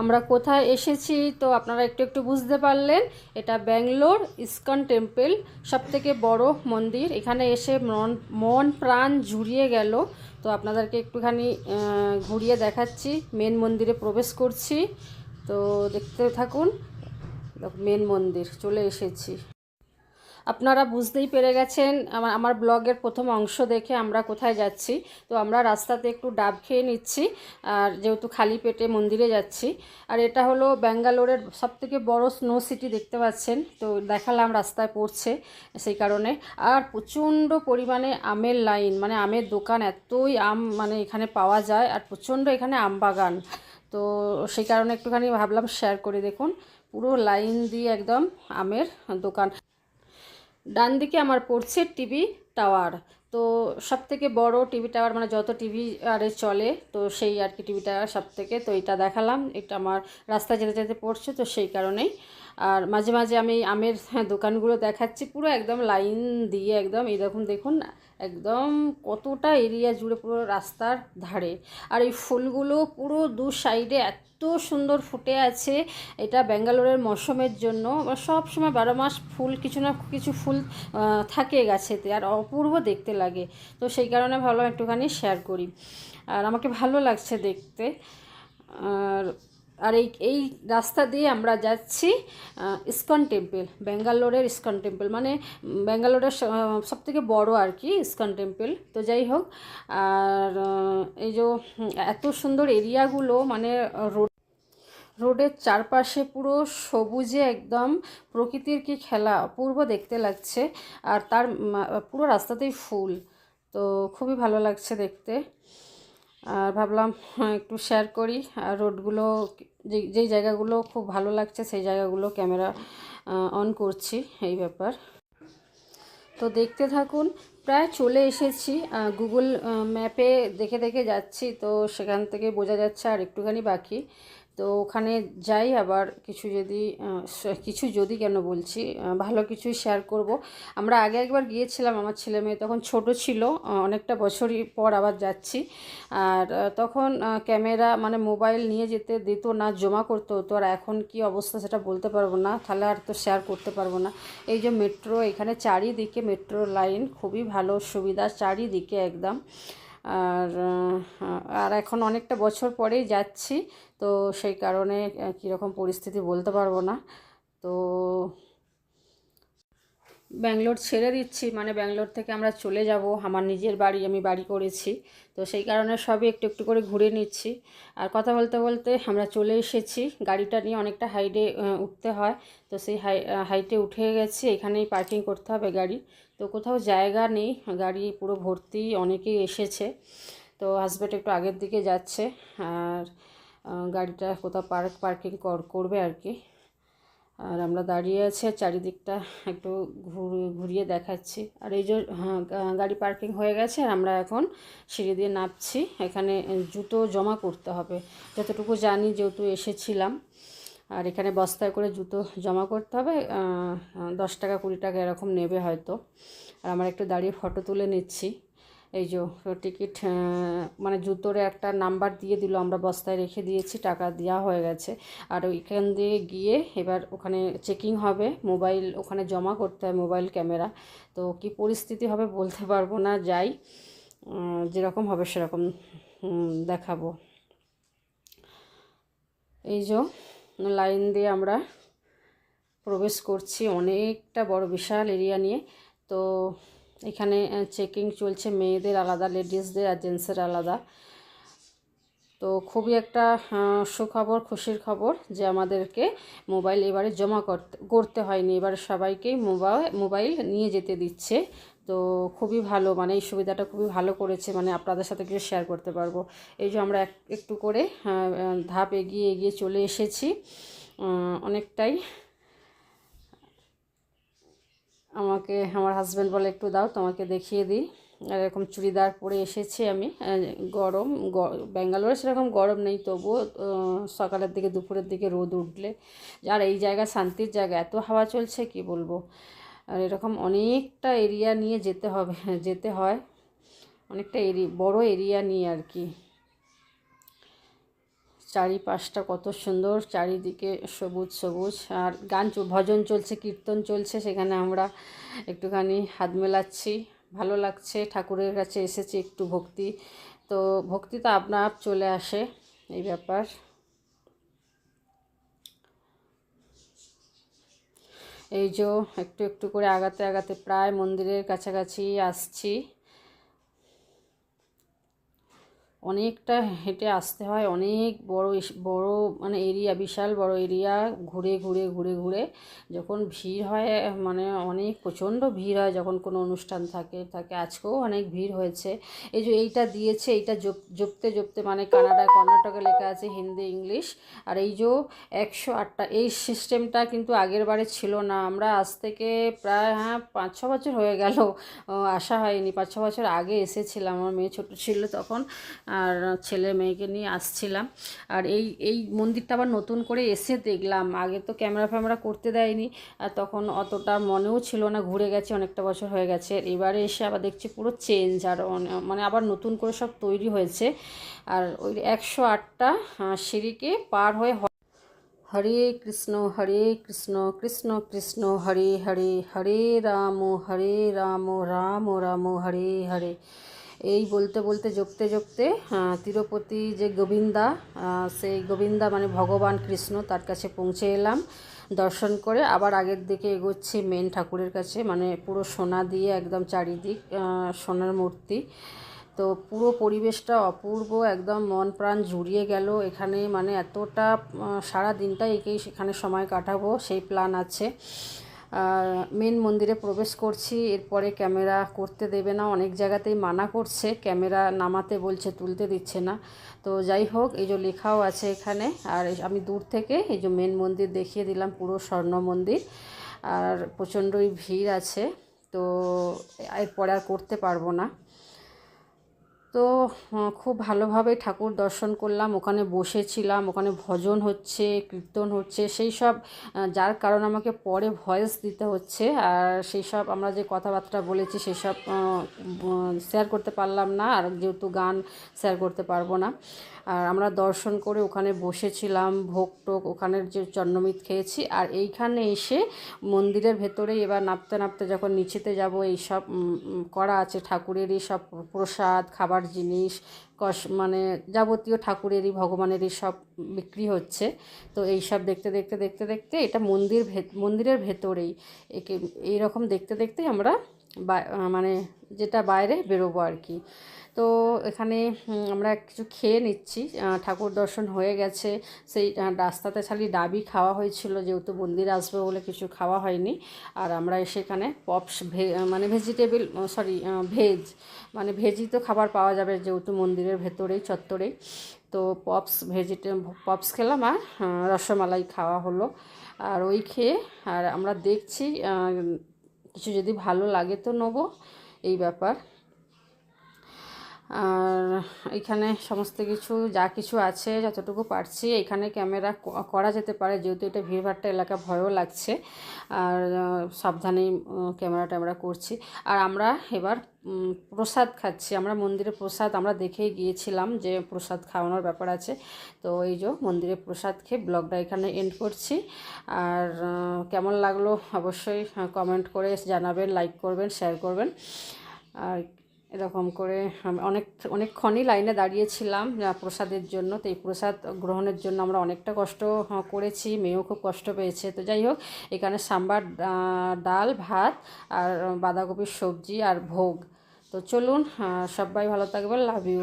আমরা কোথায় এসেছি তো আপনারা একটু একটু বুঝতে পারলেন। এটা ব্যাঙ্গলোর ইস্কন টেম্পেল সব থেকে বড় মন্দির। এখানে এসে মন মন প্রাণ জুড়িয়ে গেল। তো আপনাদেরকে একটুখানি ঘুরিয়ে দেখাচ্ছি। মেন মন্দিরে প্রবেশ করছি। তো দেখতে থাকুন, মেন মন্দির, চলে এসেছি। আপনারা বুঝতেই পেরে গেছেন আমার ব্লগের প্রথম অংশ দেখে আমরা কোথায় যাচ্ছি। তো আমরা রাস্তাতে একটু ডাব খেয়ে নিচ্ছি, আর যেহেতু খালি পেটে মন্দিরে যাচ্ছি। আর এটা হলো ব্যাঙ্গালোরের সবথেকে বড় স্নো সিটি দেখতে পাচ্ছেন। তো দেখালাম রাস্তায় পড়ছে সেই কারণে। আর প্রচণ্ড পরিমাণে আমের লাইন মানে আমের দোকান, এতই আম মানে এখানে পাওয়া যায়, আর প্রচণ্ড এখানে আম বাগান। তো সেই কারণে একটুখানি ভাবলাম শেয়ার করে দেখুন। পুরো লাইন দিয়ে একদম আমের দোকান। ডান দিকে আমার পড়ছে টিভি টাওয়ার। তো সব থেকে বড় টিভি টাওয়ার মানে যত টিভি আরে চলে, তো সেই আর কি টিভি টাওয়ার সব থেকে তো এটা দেখালাম, এটা আমার রাস্তা যেতে যেতে পড়ছে, তো সেই কারণেই। আর মাঝে মাঝে আমি আমের হ্যাঁ, দোকানগুলো দেখাচ্ছি পুরো একদম লাইন দিয়ে একদম এই দেখুন একদম কতটা এরিয়া জুড়ে পুরো রাস্তার ধারে। আর এই ফুলগুলো পুরো দু সাইডে এত সুন্দর ফুটে আছে এটা ব্যাঙ্গালোরের মৌসুমের জন্য। সব সময় বারো মাস ফুল কিছু না কিছু ফুল থাকে গাছেতে আর অপূর্ব দেখতে লাগে। তো সেই কারণে ভালো একটুখানি শেয়ার করি। আর আমাকে ভালো লাগছে দেখতে। আর আর এই এই রাস্তা দিয়ে আমরা যাচ্ছি ইস্কন টেম্পল, ব্যাঙ্গালোরের ইস্কন টেম্পল। মানে ব্যাঙ্গালোরের সব থেকে বড় আর কি ইস্কন টেম্পল। তো যাই হোক, আর এই যে এত সুন্দর এরিয়াগুলো মানে রোড, রোডের চারপাশে পুরো সবুজে একদম প্রকৃতির কি খেলা, অপূর্ব দেখতে লাগছে। আর তার পুরো রাস্তাতেই ফুল। তো খুবই ভালো লাগছে দেখতে। আর ভাবলাম হ্যাঁ, একটু শেয়ার করি। আর রোডগুলো যে যেই জায়গাগুলো খুব ভালো লাগছে সেই জায়গাগুলো ক্যামেরা অন করছি এই ব্যাপার। তো দেখতে থাকুন প্রায় চলে এসেছি গুগল ম্যাপে দেখে দেখে যাচ্ছি তো সেখান থেকে বোঝা যাচ্ছে আর একটুখানি বাকি। তো ওখানে যাই আবার কিছু যদি কিছু যদি কেন বলছি ভালো কিছুই শেয়ার করব। আমরা আগে একবার গিয়েছিলাম, আমার ছেলে মেয়ে তখন ছোট ছিল অনেকটা বছরই পর আবার যাচ্ছি। আর তখন ক্যামেরা মানে মোবাইল নিয়ে যেতে দিত না, জমা করতে হতো। আর এখন কি অবস্থা সেটা বলতে পারব না, তাহলে আর তো শেয়ার করতে পারব না। এই যে মেট্রো এখানে চারিদিকে মেট্রো লাইন খুবই ভালো সুবিধা, চারিদিকে একদম। আর আর এখন অনেকটা বছর পরেই যাচ্ছি, তো সেই কারণে কীরকম পরিস্থিতি বলতে পারব না। তো ব্যাঙ্গালোর ছেড়ে দিচ্ছি মানে ব্যাঙ্গালোর থেকে আমরা চলে যাব, আমার নিজের বাড়ি, আমি বাড়ি করেছি, তো সেই কারণে সবই একটু একটু করে ঘুরে নিচ্ছি। আর কথা বলতে বলতে আমরা চলে এসেছি, গাড়িটা নিয়ে অনেকটা হাইটে উঠতে হয়, তো সেই হাই হাইটে উঠে গেছি, এখানেই পার্কিং করতে হবে গাড়ি তো কোথাও জায়গা নেই, গাড়ি পুরো ভর্তি, অনেকেই এসেছে। তো হাজব্যান্ড একটু আগের দিকে যাচ্ছে, আর গাড়িটা কোথাও পার্ক পার্কিং করবে আর কি। আর আমরা দাঁড়িয়ে আছি, আর চারিদিকটা একটু ঘুরিয়ে ঘুরিয়ে দেখাচ্ছি। আর এই যে হ্যাঁ গাড়ি পার্কিং হয়ে গেছে, আর আমরা এখন সিঁড়ি দিয়ে নামছি। এখানে জুতো জমা করতে হবে। যতটুকু জানি যেহেতু এসেছিলাম। আর এখানে বস্তায় করে জুতো জমা করতে হবে দশ টাকা কুড়ি টাকা এরকম নেবে হয়তো। আর আমার একটু দাঁড়িয়ে ফটো তুলে নিচ্ছি। এই যে টিকিট মানে জুতোর একটা নাম্বার দিয়ে দিল, আমরা বস্তায় রেখে দিয়েছি, টাকা দেওয়া হয়ে গেছে। আর ওইখান দিয়ে গিয়ে এবার ওখানে চেকিং হবে, মোবাইল ওখানে জমা করতে হয়, মোবাইল ক্যামেরা। তো কি পরিস্থিতি হবে বলতে পারব না, যাই যেরকম হবে সেরকম দেখাবো। এই যে লাইন দিয়ে আমরা প্রবেশ করছি অনেকটা বড় বিশাল এরিয়া নিয়ে। তো এখানে চেকিং চলছে মেয়েদের আলাদা, লেডিসদের আর জেন্টসের আলাদা। তো খুবই একটা সুখবর, খুশির খবর যে আমাদেরকে মোবাইল এবারে জমা করতে করতে হয়নি। এবারে সবাইকেই মোবাইল মোবাইল নিয়ে যেতে দিচ্ছে। তো খুবই ভালো মানে এই সুবিধাটা খুবই ভালো করেছে মানে আপনাদের সাথে কিছু শেয়ার করতে পারব। এই যে আমরা এক- একটু করে আহ, ধাপ এগিয়ে এগিয়ে চলে এসেছি। অনেকটাই আমাকে আমার হাজব্যান্ড বলে একটু দাও তোমাকে দেখিয়ে দিই। এরকম চুড়িদার পরে এসেছি আমি গরম ব্যাঙ্গালোরে সেরকম গরম নেই তবুও সকালের দিকে দুপুরের দিকে রোদ উঠলে। আর এই জায়গা শান্তির জায়গা এত হাওয়া চলছে কি বলব? আর এরকম অনেকটা এরিয়া নিয়ে যেতে হবে, যেতে হয়। অনেকটা এরি, বড় এরিয়া নিয়ে আর কি। চারিপাশটা কত সুন্দর, চারিদিকে সবুজ সবুজ। আর গান ভজন চলছে, কীর্তন চলছে, সেখানে আমরা একটুখানি হাত মেলাচ্ছি। ভালো লাগছে, ঠাকুরের কাছে এসেছি একটু ভক্তি। তো ভক্তি তো আপনা আপ চলে আসে, এই ব্যাপার। এই যে একটু একটু করে আগাতে আগাতে প্রায় মন্দিরের কাছাকাছি আসছি। অনেকটা হেঁটে আসতে হয়, অনেক বড় বড় মানে এরিয়া, বিশাল বড় এরিয়া ঘুরে ঘুরে ঘুরে ঘুরে যখন ভিড় হয় মানে অনেক প্রচণ্ড ভিড় হয় যখন কোনো অনুষ্ঠান থাকে থাকে আজকেও অনেক ভিড় হয়েছে। এই যে এইটা দিয়েছে, এইটা জপ- জপতে জপতে মানে কানাডায় কর্ণাটকে লেখা আছে হিন্দি, ইংলিশ। আর এই যে একশো আটটা, এই সিস্টেমটা কিন্তু আগের বারে ছিল না। আমরা আজ থেকে প্রায় হ্যাঁ পাঁচ, ছ বছর হয়ে গেল। আসা হয়নি। পাঁচ, ছ বছর আগে এসেছিলাম। আমার মেয়ে ছোট ছিল তখন। আর ছেলে মেয়েকে নিয়ে আসছিলাম। আর এই এই মন্দিরটা আবার নতুন করে এসে দেখলাম। আগে তো ক্যামেরা ফ্যামেরা করতে দেয়নি। আর তখন অতটা মনেও ছিল না, ঘুরে গেছে, অনেকটা বছর হয়ে গেছে। এবারে এসে আবার দেখছি পুরো চেঞ্জ আর মানে আবার নতুন করে সব তৈরি হয়েছে। আর ওই একশো আটটা সিঁড়িকে পার হয়ে হরে কৃষ্ণ হরে কৃষ্ণ কৃষ্ণ কৃষ্ণ, হরে হরে হরে রাম হরে রাম রাম রাম, হরে হরে। এই বলতে বলতে জপতে আহ, তিরুপতি যে গোবিন্দা সেই গোবিন্দা মানে ভগবান কৃষ্ণ তার কাছে পৌঁছে এলাম দর্শন করে আবার আগের দিকে এগোচ্ছি মেন ঠাকুরের কাছে মানে পুরো সোনা দিয়ে একদম চারিদিক সোনার মূর্তি। তো পুরো পরিবেশটা অপূর্ব একদম মন প্রাণ জুড়িয়ে গেল। এখানে মানে এতটা সারা দিনটাই একেই সেখানে সময় কাটাবো সেই প্ল্যান আছে। মেন মন্দিরে প্রবেশ করছি, এরপরে ক্যামেরা করতে দেবে না, অনেক জায়গাতেই মানা করছে, ক্যামেরা নামাতে বলছে, তুলতে দিচ্ছে না। তো যাই হোক, এই যে লেখাও আছে এখানে, আর আমি দূর থেকে এই যে মেন মন্দির দেখিয়ে দিলাম, পুরো স্বর্ণ মন্দির। আর প্রচণ্ডই ভিড় আছে, তো এরপরে আর করতে পারব না। তো খুব ভালোভাবে ঠাকুর দর্শন করলাম। ওখানে বসেছিলাম, ওখানে ভজন হচ্ছে, কীর্তন হচ্ছে, সেই সব যার কারণ আমাকে পরে ভয়েস দিতে হচ্ছে। আর সেই সব আমরা যে কথাবার্তা বলেছি, সেই সব শেয়ার করতে পারলাম না। আর যেহেতু গান শেয়ার করতে পারব না। আর আমরা দর্শন করে ওখানে বসেছিলাম ভোগ টোক ওখানের যে চন্নমিত খেয়েছি। আর এইখানে এসে মন্দিরের ভেতরে এবার নাপতে নাপতে যখন নিচেতে যাব এই সব উম, উম, করা আছে। ঠাকুরেরই সব প্রসাদ খাবার জিনিস কস মানে যাবতীয় ঠাকুরেরই ভগবানেরই সব বিক্রি হচ্ছে। তো এই সব দেখতে দেখতে দেখতে দেখতে এটা মন্দির মন্দিরের ভেতরেই। একে এইরকম দেখতে দেখতেই আমরা মানে যেটা বাইরে বেরোবো আর কি। তো এখানে আমরা কিছু খেয়ে নিচ্ছি। ঠাকুর দর্শন হয়ে গেছে। সেই রাস্তাতে খালি ডাবি খাওয়া হয়েছিল, যেহেতু মন্দির আসবে বলে কিছু খাওয়া হয়নি। আর আমরা সেখানে পপস, ভে মানে ভেজিটেবল সরি ভেজ মানে ভেজি তো খাবার পাওয়া যাবে যেহেতু মন্দিরের ভেতরেই, চত্বরেই। তো পপস, ভেজিটে, পপস খেলাম আর রসমালাই খাওয়া হলো। আর ওই খেয়ে, আর আমরা দেখছি কিছু যদি ভালো লাগে তো নেব, এই ব্যাপার। আর এখানে সমস্ত কিছু, যা কিছু আছে, যতটুকু পারছি, এখানে ক্যামেরা করা যেতে পারে। যেহেতু এটা ভিড়ভাট্টা এলাকা ভয়ও লাগছে, আর সাবধানেই ক্যামেরা ট্যামেরা করছি। আর আমরা এবার প্রসাদ খাচ্ছি। আমরা মন্দিরে প্রসাদ, আমরা দেখেই গিয়েছিলাম যে প্রসাদ খাওয়ানোর ব্যাপার আছে। তো এই যে মন্দিরে প্রসাদ খেয়ে ব্লগটা এখানে এন্ড করছি। আর কেমন লাগল অবশ্যই কমেন্ট করে জানাবেন লাইক করবেন শেয়ার করবেন। আর এরকম করে অনেক, অনেকক্ষণই লাইনে দাঁড়িয়েছিলাম প্রসাদের জন্য। তো এই প্রসাদ গ্রহণের জন্য আমরা অনেকটা কষ্ট করেছি, মেয়েও খুব কষ্ট পেয়েছে। তো যাই হোক, এখানে সাম্বার ডাল, ভাত আর বাঁধাকপির সবজি আর ভোগ। তো চলুন সবাই ভালো থাকবেন, লাভ ইউ